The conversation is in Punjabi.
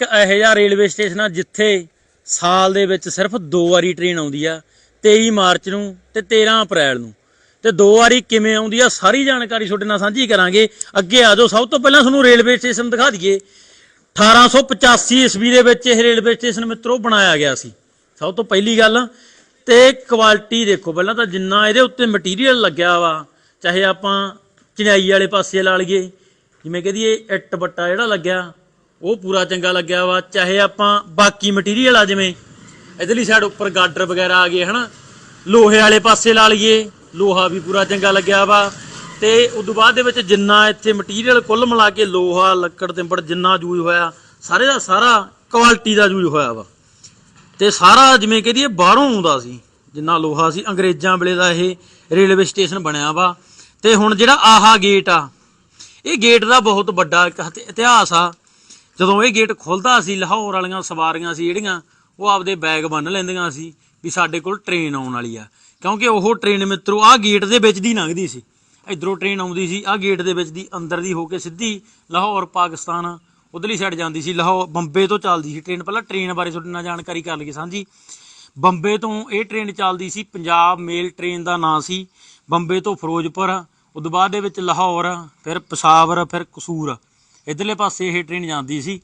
ਇੱਕ ਇਹੋ ਜਿਹਾ ਰੇਲਵੇ ਸਟੇਸ਼ਨ ਆ ਜਿੱਥੇ ਸਾਲ ਦੇ ਵਿੱਚ ਸਿਰਫ ਦੋ ਵਾਰੀ ਟ੍ਰੇਨ ਆਉਂਦੀ ਆ 23 ਮਾਰਚ ਨੂੰ ਤੇ 13 ਅਪ੍ਰੈਲ ਨੂੰ। ਤੇ ਦੋ ਵਾਰੀ ਕਿਵੇਂ ਆਉਂਦੀ ਆ, ਸਾਰੀ ਜਾਣਕਾਰੀ ਤੁਹਾਡੇ ਨਾਲ ਸਾਂਝੀ ਕਰਾਂਗੇ। ਅੱਗੇ ਆ ਜਾਓ, ਸਭ ਤੋਂ ਪਹਿਲਾਂ ਤੁਹਾਨੂੰ ਰੇਲਵੇ ਸਟੇਸ਼ਨ ਦਿਖਾ ਦਈਏ। 1885 ਈਸਵੀ ਦੇ ਵਿੱਚ ਇਹ ਰੇਲਵੇ ਸਟੇਸ਼ਨ ਮਿੱਤਰੋ ਬਣਾਇਆ ਗਿਆ ਸੀ। ਸਭ ਤੋਂ ਪਹਿਲੀ ਗੱਲ, ਤੇ ਕੁਆਲਿਟੀ ਦੇਖੋ, ਪਹਿਲਾਂ ਤਾਂ ਜਿੰਨਾ ਇਹਦੇ ਉੱਤੇ ਮਟੀਰੀਅਲ ਲੱਗਿਆ ਵਾ, ਚਾਹੇ ਆਪਾਂ ਚਿਨਾਈ ਵਾਲੇ ਪਾਸੇ ਲਾ ਲਈਏ, ਜਿਵੇਂ ਕਹਦੀਏ ਇੱਟ ਬੱਟਾ ਜਿਹੜਾ ਲੱਗਿਆ ਉਹ ਪੂਰਾ ਚੰਗਾ ਲੱਗਿਆ ਵਾ, ਚਾਹੇ ਆਪਾਂ ਬਾਕੀ ਮਟੀਰੀਅਲ ਆ ਜਿਵੇਂ ਇਧਰਲੀ ਸਾਈਡ ਉੱਪਰ ਗਾਡਰ ਵਗੈਰਾ ਆ ਗਏ, ਹਨਾ? ਲੋਹੇ ਵਾਲੇ ਪਾਸੇ ਲਾ ਲਈਏ, ਲੋਹਾ ਵੀ ਪੂਰਾ ਚੰਗਾ ਲੱਗਿਆ ਵਾ। ਤੇ ਉਦੋਂ ਬਾਅਦ ਦੇ ਵਿੱਚ ਜਿੰਨਾ ਇੱਥੇ ਮਟੀਰੀਅਲ ਕੁੱਲ ਮਿਲਾ ਕੇ ਲੋਹਾ, ਲੱਕੜ, ਤਿੰਬੜ ਜਿੰਨਾ ਯੂਜ਼ ਹੋਇਆ, ਸਾਰੇ ਦਾ ਸਾਰਾ ਕੁਆਲਿਟੀ ਦਾ ਯੂਜ਼ ਹੋਇਆ ਵਾ। ਤੇ ਸਾਰਾ ਜਿਵੇਂ ਕਹਦੀਏ ਬਾਹਰੋਂ ਆਉਂਦਾ ਸੀ, ਜਿੰਨਾ ਲੋਹਾ ਸੀ, ਅੰਗਰੇਜ਼ਾਂ ਵੇਲੇ ਦਾ ਇਹ ਰੇਲਵੇ ਸਟੇਸ਼ਨ ਬਣਿਆ ਵਾ। ਤੇ ਹੁਣ ਜਿਹੜਾ ਆਹਾ ਗੇਟ ਆ, ਇਹ ਗੇਟ ਦਾ ਬਹੁਤ ਵੱਡਾ ਇਤਿਹਾਸ ਆ। ਜਦੋਂ ਇਹ ਗੇਟ ਖੁੱਲਦਾ ਸੀ, ਲਾਹੌਰ ਵਾਲੀਆਂ ਸਵਾਰੀਆਂ ਸੀ ਜਿਹੜੀਆਂ, ਉਹ ਆਪਦੇ ਬੈਗ ਬੰਨ ਲੈਂਦੀਆਂ ਸੀ ਵੀ ਸਾਡੇ ਕੋਲ ਟ੍ਰੇਨ ਆਉਣ ਵਾਲੀ ਆ। ਕਿਉਂਕਿ ਉਹ ਟ੍ਰੇਨ ਮਿੱਤਰੋ ਆ ਗੇਟ ਦੇ ਵਿੱਚ ਦੀ ਲੰਘਦੀ ਸੀ। ਇਧਰੋਂ ਟ੍ਰੇਨ ਆਉਂਦੀ ਸੀ ਆ ਗੇਟ ਦੇ ਵਿੱਚ ਦੀ ਅੰਦਰ ਦੀ ਹੋ ਕੇ ਸਿੱਧੀ ਲਾਹੌਰ, ਪਾਕਿਸਤਾਨ, ਉਧਰਲੀ ਸਾਈਡ ਜਾਂਦੀ ਸੀ। ਲਾਹੌਰ, ਬੰਬੇ ਤੋਂ ਚੱਲਦੀ ਸੀ ਟ੍ਰੇਨ। ਪਹਿਲਾਂ ਟ੍ਰੇਨ ਬਾਰੇ ਤੁਹਾਡੇ ਨਾਲ ਜਾਣਕਾਰੀ ਕਰ ਲਈਏ, ਸਾਂਝੀ। ਬੰਬੇ ਤੋਂ ਇਹ ਟ੍ਰੇਨ ਚੱਲਦੀ ਸੀ, ਪੰਜਾਬ ਮੇਲ ਟ੍ਰੇਨ ਦਾ ਨਾਂ ਸੀ। ਬੰਬੇ ਤੋਂ ਫਿਰੋਜ਼ਪੁਰ, ਉਦੋਂ ਬਾਅਦ ਦੇ ਵਿੱਚ ਲਾਹੌਰ, ਫਿਰ ਪਸ਼ਾਵਰ, ਫਿਰ ਕਸੂਰ। ਇਧਰਲੇ ਪਾਸੇ ਇਹ ਟ੍ਰੇਨ ਜਾਂਦੀ ਸੀ।